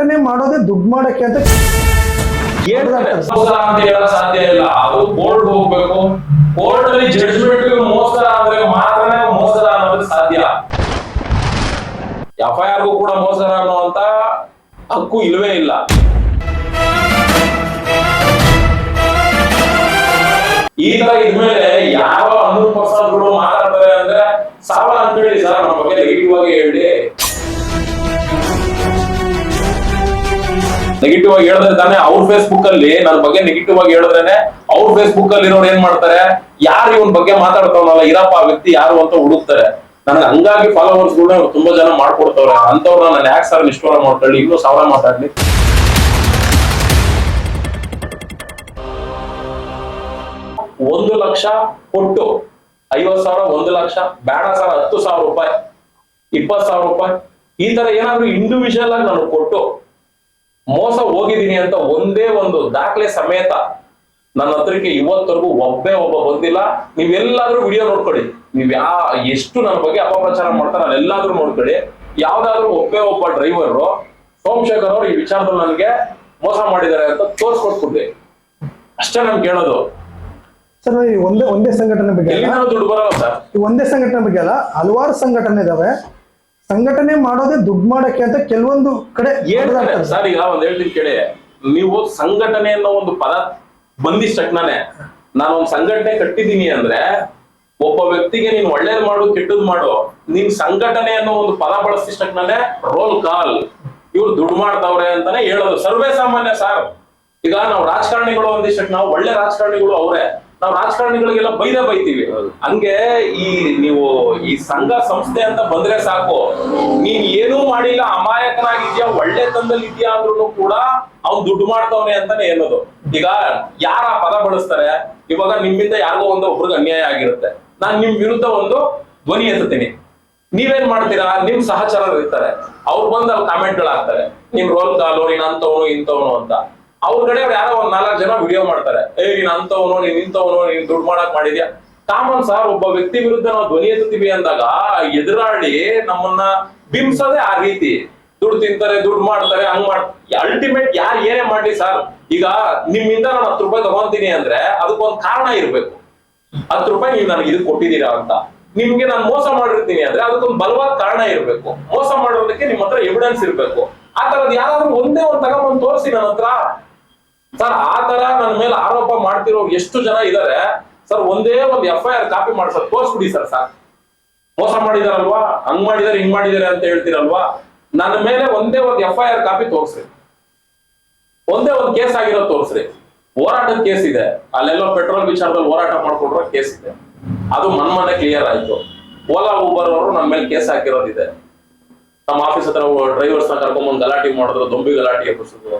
ಸಂಘಟನೆ ಮಾಡೋದೇ ದುಡ್ಡು ಮಾಡಕ್ಕೆ ಅಂತ ಸಾಧ್ಯ ಇಲ್ಲ. ಅದು ಕೋರ್ಟ್ ಹೋಗ್ಬೇಕು. ಕೋರ್ಟ್ ಅಲ್ಲಿ ಜಡ್ಜ್ಮೆಂಟ್ ಮೋಸ ಮಾತ್ರನೇ ಮೋಸದ ಅನ್ನೋದು ಸಾಧ್ಯ. ಎಫ್ ಐ ಆರ್ಗೂ ಕೂಡ ಮೋಸ ಅನ್ನುವಂತ ಹಕ್ಕು ಇಲ್ವೇ ಇಲ್ಲ. ಈ ತರ ಇದ್ಮೇಲೆ ಯಾವ ಹನ್ನೂರು ಪರ್ಸೆಂಟ್ ಮಾತಾಡ್ತಾರೆ ಅಂದ್ರೆ ಸಾವಿರ ಅಂತ ಹೇಳಿ ಸರ್ ನಮ್ಮ ಬಗ್ಗೆ ನೆಗೆಟಿವ್ ಆಗಿ ಹೇಳಿ. ನೆಗೆಟಿವ್ ಆಗಿ ಹೇಳಿದ್ರೆ ತಾನೇ ಅವ್ರ ಫೇಸ್ಬುಕ್ ಅಲ್ಲಿ ನನ್ನ ಬಗ್ಗೆ ನೆಗೆಟಿವ್ ಆಗಿ ಹೇಳಿದ್ರೆ ಅವ್ರ ಫೇಸ್ಬುಕ್ ಅಲ್ಲಿ ಇರೋರು ಏನ್ ಮಾಡ್ತಾರೆ? ಯಾರು ಇವನ್ ಬಗ್ಗೆ ಮಾತಾಡ್ತಾವನಲ್ಲ? ಇರಪ್ಪ, ಆ ವ್ಯಕ್ತಿ ಯಾರು ಅಂತ ಹುಡುಕ್ತಾರೆ. ನನಗೆ ಹಂಗಾಗಿ ಫಾಲೋವರ್ಸ್ ಗಳನ್ನ ಅವ್ರು ತುಂಬಾ ಜನ ಮಾಡ್ಕೊಡ್ತವ್ರೆ. ಅಂತವ್ರನ್ನ ನಾನು ಯಾಕೆ ಸರ್ ನಿಷ್ಠೋರ ಮಾಡ್ಕೊಳ್ಳಿ? ಇನ್ನೂ ಸಾವಿರ ಮಾತಾಡ್ಲಿ ಒಂದು ಲಕ್ಷ ಕೊಟ್ಟು ಐವತ್ ಸಾವಿರ, ಒಂದು ಲಕ್ಷ. ಬೇಡ ಸರ್ ಹತ್ತು ಸಾವಿರ ರೂಪಾಯಿ. ಇಪ್ಪತ್ ಸಾವಿರ ರೂಪಾಯಿ. ಈ ತರ ಏನಾದ್ರು ಇಂಡಿವಿಜುವಲ್ ಆಗಿ ನಾನು ಕೊಟ್ಟು ಮೋಸ ಹೋಗಿದ್ದೀನಿ ಅಂತ ಒಂದೇ ಒಂದು ದಾಖಲೆ ಸಮೇತ ನನ್ನ ಹತ್ರಕ್ಕೆ ಇವತ್ತವರೆಗೂ ಒಬ್ಬೇ ಒಬ್ಬ ಬಂದಿಲ್ಲ. ನೀವೆಲ್ಲಾದ್ರೂ ವಿಡಿಯೋ ನೋಡ್ಕೊಳ್ಳಿ. ನೀವ್ ಯಾ ಎಷ್ಟು ನನ್ನ ಬಗ್ಗೆ ಅಪಪ್ರಚಾರ ಮಾಡ್ತಾರೆ ನಾನು ಎಲ್ಲಾದ್ರೂ ನೋಡ್ಕೊಳ್ಳಿ. ಯಾವ್ದಾದ್ರು ಒಬ್ಬೇ ಒಬ್ಬ ಡ್ರೈವರ್ ಸೋಮಶೇಖರ್ ಅವರು ಈ ವಿಚಾರದಲ್ಲಿ ನನಗೆ ಮೋಸ ಮಾಡಿದ್ದಾರೆ ಅಂತ ತೋರ್ಸ್ಕೊಟ್ಬಿಡ್ಲಿ ಅಷ್ಟೇ ನಮ್ಗೆ ಕೇಳೋದು ಸರ್ ಈ ಒಂದೇ ಒಂದೇ ಸಂಘಟನೆ ಬಗ್ಗೆ ದುಡ್ಡು ಬರಲ್ಲ ಸರ್. ಈ ಒಂದೇ ಸಂಘಟನೆ ಬಗ್ಗೆ ಅಲ್ಲ ಹಲವಾರು ಸಂಘಟನೆ ಇದಾವೆ. ಸಂಘಟನೆ ಮಾಡೋದೇ ದುಡ್ಡು ಮಾಡಕ್ಕೆ ಅಂತ ಕೆಲವೊಂದು ಕಡೆ ಸರ್. ಈಗ ಒಂದ್ ಹೇಳ್ತೀನಿ ಕೇಳಿ. ನೀವು ಸಂಘಟನೆ ಅನ್ನೋ ಒಂದು ಪದ ಬಂದಿಷ್ಟ ತಕ್ಷಣನೇ ನಾನು ಒಂದು ಸಂಘಟನೆ ಕಟ್ಟಿದೀನಿ ಅಂದ್ರೆ ಒಬ್ಬ ವ್ಯಕ್ತಿಗೆ ನೀನ್ ಒಳ್ಳೇದ್ ಮಾಡು ಕೆಟ್ಟದ್ ಮಾಡು. ನಿನ್ ಸಂಘಟನೆ ಅನ್ನೋ ಒಂದು ಪದ ಬಳಸಿದ ತಕ್ಷಣನೇ ರೋಲ್ ಕಾಲ್ ಇವ್ರು ದುಡ್ಡು ಮಾಡ್ತಾವ್ರೆ ಅಂತಾನೆ ಹೇಳೋದು. ಸರ್ವೇ ಸಾಮಾನ್ಯ ಸರ್ ಈಗ ನಾವು ರಾಜಕಾರಣಿಗಳು ಒಂದಿಷ್ಟ ನಾವು ಒಳ್ಳೆ ರಾಜಕಾರಣಿಗಳು ಅವರೇ. ನಾವು ರಾಜಕಾರಣಿಗಳಿಗೆಲ್ಲ ಬೈದೇ ಬೈತೀವಿ. ಹಂಗೆ ಈ ನೀವು ಈ ಸಂಘ ಸಂಸ್ಥೆ ಅಂತ ಬಂದ್ರೆ ಸಾಕು. ನೀನ್ ಏನೂ ಮಾಡಿಲ್ಲ ಅಮಾಯಕನಾಗಿದ್ಯಾ ಒಳ್ಳೆ ತಂದಲ್ಲಿ ಇದೆಯಾ ಅಂದ್ರೂ ಕೂಡ ಅವ್ನ್ ದುಡ್ಡು ಮಾಡ್ತಾವನೆ ಅಂತಾನೆ ಹೇಳೋದು. ಈಗ ಯಾರ ಪದ ಬಳಸ್ತಾರೆ? ಇವಾಗ ನಿಮ್ಮಿಂದ ಯಾರಿಗೋ ಒಂದು ಒಬ್ರಿಗೆ ಅನ್ಯಾಯ ಆಗಿರುತ್ತೆ. ನಾನ್ ನಿಮ್ ವಿರುದ್ಧ ಒಂದು ಧ್ವನಿ ಎತ್ತೀನಿ ನೀವೇನ್ ಮಾಡ್ತೀರಾ? ನಿಮ್ ಸಹಚರರು ಇರ್ತಾರೆ ಅವ್ರು ಬಂದು ಅಲ್ಲಿ ಕಾಮೆಂಟ್ಗಳು ಹಾಕ್ತಾರೆ ನಿಮ್ ರೋಲ್ ಕಾಲು ನೀನ್ ಅಂತವನು ಇಂತವನು ಅಂತ. ಅವ್ರ ಕಡೆ ಅವ್ರು ಯಾರೋ ಒಂದ್ ನಾಲ್ಕು ಜನ ವಿಡಿಯೋ ಮಾಡ್ತಾರೆ. ಏ, ನೀನ್ ಅಂತವನು ನೀನ್ ನಿಂತವನು ನೀನ್ ದುಡ್ಡು ಮಾಡಕ್ ಮಾಡಿದ್ಯಾ? ಕಾಮನ್ ಸರ್, ಒಬ್ಬ ವ್ಯಕ್ತಿ ವಿರುದ್ಧ ನಾವು ಧ್ವನಿ ಎತ್ತುತ್ತೀವಿ ಅಂದಾಗ ಎದುರಾಳಿ ನಮ್ಮನ್ನ ಬಿಂಬಿಸೋದೇ ಆ ರೀತಿ. ದುಡ್ಡು ತಿಂತಾರೆ, ದುಡ್ಡು ಮಾಡ್ತಾರೆ, ಹಂಗ್ ಮಾಡ್ ಅಲ್ಟಿಮೇಟ್ ಯಾರು ಏನೇ ಮಾಡ್ಲಿ ಸರ್, ಈಗ ನಿಮ್ಮಿಂದ ನಾನು ಹತ್ತು ರೂಪಾಯಿ ತಗೊಂತೀನಿ ಅಂದ್ರೆ ಅದಕ್ಕೊಂದ್ ಕಾರಣ ಇರ್ಬೇಕು. ಹತ್ತು ರೂಪಾಯಿ ನೀವು ನನಗೆ ಇದು ಕೊಟ್ಟಿದ್ದೀರಾ ಅಂತ. ನಿಮ್ಗೆ ನಾನು ಮೋಸ ಮಾಡಿರ್ತೀನಿ ಅಂದ್ರೆ ಅದಕ್ಕೊಂದು ಬಲವಾದ ಕಾರಣ ಇರ್ಬೇಕು. ಮೋಸ ಮಾಡೋದಕ್ಕೆ ನಿಮ್ಮ ಹತ್ರ ಎವಿಡೆನ್ಸ್ ಇರ್ಬೇಕು. ಆ ತರದ್ ಯಾರಾದ್ರೂ ಒಂದೇ ಒಂದ್ ತಗೊಂಡ್ಬಂದು ತೋರಿಸಿ ನನ್ನ ಹತ್ರ. ಸರ್, ಆ ತರ ನನ್ನ ಮೇಲೆ ಆರೋಪ ಮಾಡ್ತಿರೋ ಎಷ್ಟು ಜನ ಇದಾರೆ, ಸರ್, ಒಂದೇ ಒಂದು ಎಫ್ ಐ ಆರ್ ಕಾಪಿ ಮಾಡ್ಸೋದು ತೋರಿಸ್ಬಿಡಿ, ಸರ್ ಸರ್. ಮೋಸ ಮಾಡಿದಾರಲ್ವಾ? ಹಂಗ್ ಮಾಡಿದಾರೆ, ಹಿಂಗ್ ಮಾಡಿದಾರೆ ಅಂತ ಹೇಳ್ತೀರಲ್ವಾ? ನನ್ನ ಮೇಲೆ ಒಂದೇ ಒಂದು ಎಫ್ ಐ ಆರ್ ಕಾಪಿ ತೋರಿಸ್ರಿ. ಒಂದೇ ಒಂದು ಕೇಸ್ ಆಗಿರೋ ತೋರಿಸ್ರಿ. ಹೋರಾಟದ ಕೇಸ್ ಇದೆ. ಅಲ್ಲೆಲ್ಲೋ ಪೆಟ್ರೋಲ್ ವಿಚಾರದಲ್ಲಿ ಹೋರಾಟ ಮಾಡ್ಕೊಂಡಿರೋ ಕೇಸ್ ಇದೆ. ಅದು ಮನ್ಮನೆ ಕ್ಲಿಯರ್ ಆಯ್ತು. ಓಲಾ ಊಬರ್ ಅವರು ನನ್ನ ಮೇಲೆ ಕೇಸ್ ಹಾಕಿರೋದಿದೆ. ನಮ್ಮ ಆಫೀಸ್ ಹತ್ರ ಡ್ರೈವರ್ಸ್ನ ಕರ್ಕೊಂಡ್ಬಂದು ಗಲಾಟೆ ಮಾಡಿದ್ರು, ದೊಂಬಿ ಗಲಾಟೆ ಎಬ್ಬಿಸಿದ್ರು